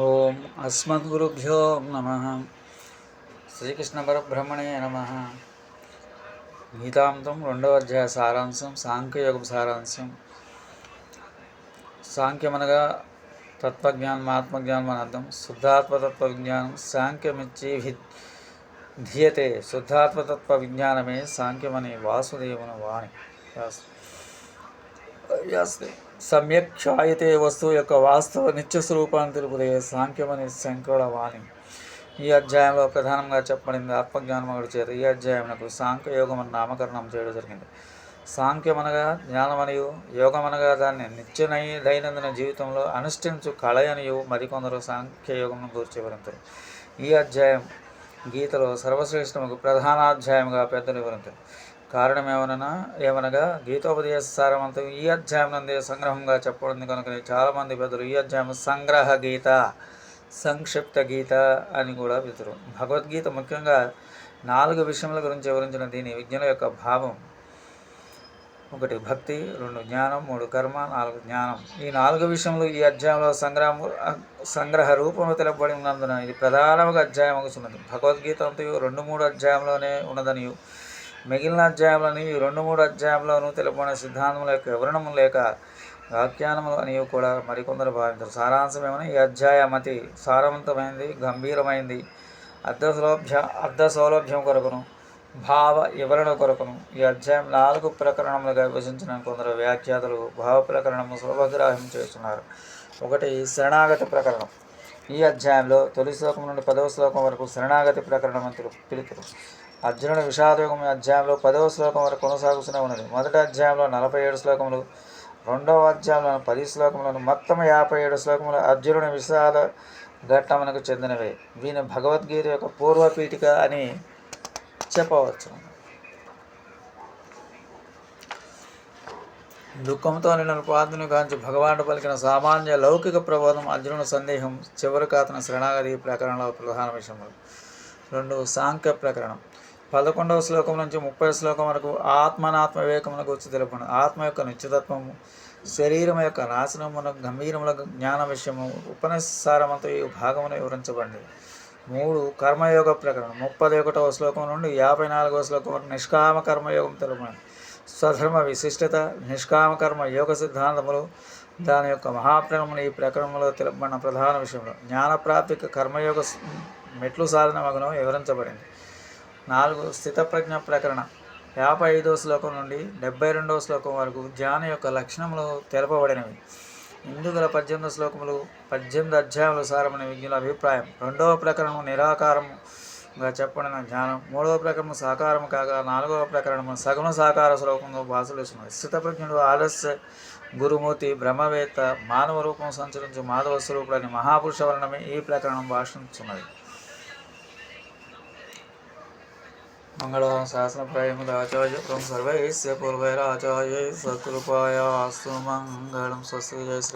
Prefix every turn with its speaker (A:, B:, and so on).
A: ఓం అస్మద్గురుభ్యో నమ. శ్రీకృష్ణ పరబ్రహ్మణే నమ. గీతాంతం రెండవ అధ్యాయ సారాంశం సాంఖ్యయోగం సారాంశం. సాంఖ్యమనగా తత్వజ్ఞానం ఆత్మజ్ఞానం అని అర్థం. శుద్ధాత్మతత్వ విజ్ఞానం సాంఖ్యమిచ్చి ధీయతే శుద్ధాత్మతత్వ విజ్ఞానమే సాంఖ్యమని వాసుదేవుని వాణి. వ్యాస్తే వ్యాసదే సమ్యక్ క్షాయతే వస్తువు యొక్క వాస్తవ నిత్య స్వరూపాన్ని తెలుపుదే సాంఖ్యమని శంకరుల వాణి. ఈ అధ్యాయంలో ప్రధానంగా చెప్పబడింది ఆత్మజ్ఞానమగుడు చేత. ఈ అధ్యాయమునకు సాంఖ్యయోగం అని నామకరణం చేయడం జరిగింది. సాంఖ్యమనగా జ్ఞానమనియు యోగమనగా దాన్ని నిత్యనై దైనందిన జీవితంలో అనుష్ఠించు కళయనియు మరికొందరు సాంఖ్యయోగం గురించి వివరించారు ఈ అధ్యాయం గీతలో సర్వశ్రేష్టముకు ప్రధానాధ్యాయముగా పెద్దలు వివరించారు కారణమేమనగా ఏమనగా గీతోపదేశ సారమంతం ఈ అధ్యాయం నందే సంగ్రహంగా చెప్పబడింది కనుక చాలామంది పెద్దలు ఈ అధ్యాయం సంగ్రహ గీత సంక్షిప్త గీత అని కూడా పిలుస్తారు భగవద్గీత ముఖ్యంగా నాలుగు విషయముల గురించి వివరించిన దీని విజ్ఞాన యొక్క భావం. ఒకటి భక్తి రెండు జ్ఞానం మూడు కర్మ నాలుగు జ్ఞానం. ఈ నాలుగు విషయంలో ఈ అధ్యాయంలో సంగ్రహం సంగ్రహ రూపంలో తెలపబడి ఉన్నందున ఇది ప్రధానముగా అధ్యాయం అవుతున్నది భగవద్గీత అంతయు రెండు మూడు అధ్యాయంలోనే ఉన్నదనియు. మిగిలిన అధ్యాయంలోని ఈ రెండు మూడు అధ్యాయంలోనూ తెలుపబడిన సిద్ధాంతముల యొక్క వివరణము లేక వ్యాఖ్యానములు అనేవి కూడా మరికొందరు భావించారు. సారాంశం ఏమని? ఈ అధ్యాయం అతి సారవంతమైనది గంభీరమైంది అర్ధ సౌలభ్య అర్ధ సౌలభ్యం కొరకును భావ వివరణ కొరకును. ఈ అధ్యాయం నాలుగు ప్రకరణములుగా విభజించిన కొందరు వ్యాఖ్యాతలు భావ ప్రకరణము సులభగ్రాహ్యం చేస్తున్నారు. ఒకటి శరణాగతి ప్రకరణం. ఈ అధ్యాయంలో తొలి శ్లోకం నుండి పదవ శ్లోకం వరకు శరణాగతి ప్రకరణం అని పిలు- పిలుపురు అర్జునుడు విషాదయోగం అధ్యాయంలో పదవ శ్లోకం వరకు కొనసాగుతూనే ఉన్నది. మొదటి అధ్యాయంలో నలభై ఏడు శ్లోకములు రెండవ అధ్యాయంలో పది శ్లోకములను మొత్తం యాభై ఏడు శ్లోకములు అర్జునుడి విషాద ఘట్టమునకు చెందినవే. వీని భగవద్గీత యొక్క పూర్వపీఠిక అని చెప్పవచ్చు. దుఃఖంతో నిన్న పాదుని గాంచి భగవానుడు పలికిన సామాన్య లౌకిక ప్రబోధం అర్జునుడు సందేహం చివరికి అతని శరణాగతి ప్రకరణలో ప్రధాన విషయములు. రెండు సాంఖ్య ప్రకరణం. పదకొండవ శ్లోకం నుంచి ముప్పై శ్లోకం వరకు ఆత్మనాత్మ వివేకమునకు వచ్చి తెలుపను. ఆత్మ యొక్క నిత్యతత్వము శరీరం యొక్క నాశనమున గంభీరముల జ్ఞాన విషయము ఉపనిసారమంతో ఈ భాగమును వివరించబడింది. మూడు కర్మయోగ ప్రకరణం. ముప్పై ఒకటవ శ్లోకం నుండి యాభై నాలుగవ శ్లోకం వరకు నిష్కామ కర్మయోగం తెలుపను. స్వధర్మ విశిష్టత నిష్కామ కర్మ యోగ సిద్ధాంతములు దాని యొక్క మహాప్రణములు ఈ ప్రకరణంలో తెలుపబడిన ప్రధాన విషయంలో జ్ఞానప్రాప్తికి కర్మయోగ మెట్లు సాధన మగనం వివరించబడింది. నాలుగు స్థితప్రజ్ఞ ప్రకరణ. యాభై ఐదవ శ్లోకం నుండి డెబ్బై రెండవ శ్లోకం వరకు ధ్యాన యొక్క లక్షణములు తెలపబడినవి. ఇందుగల పద్దెనిమిది శ్లోకములు పద్దెనిమిది అధ్యాయములు సారమని విజ్ఞుల అభిప్రాయం. రెండవ ప్రకరణము నిరాకారముగా చెప్పబడిన జ్ఞానం మూడవ ప్రకరణము సాకారము కాగా నాలుగవ ప్రకరణము సగుణ సాకార శ్లోకంలో భాషలుస్తున్నది స్థితప్రజ్ఞుడు ఆలస్య గురుమూర్తి బ్రహ్మవేత్త మానవ రూపం సంచరించు మాధవ స్వరూపుడని మహాపురుష వర్ణమే ఈ ప్రకరణం భాషించున్నది मंगलां शासनप्रयमुदाचार्य प्रं सर्वैः पूर्वैराचार्यै सकृपायास्तु मंगल स्वस्थ जय श्री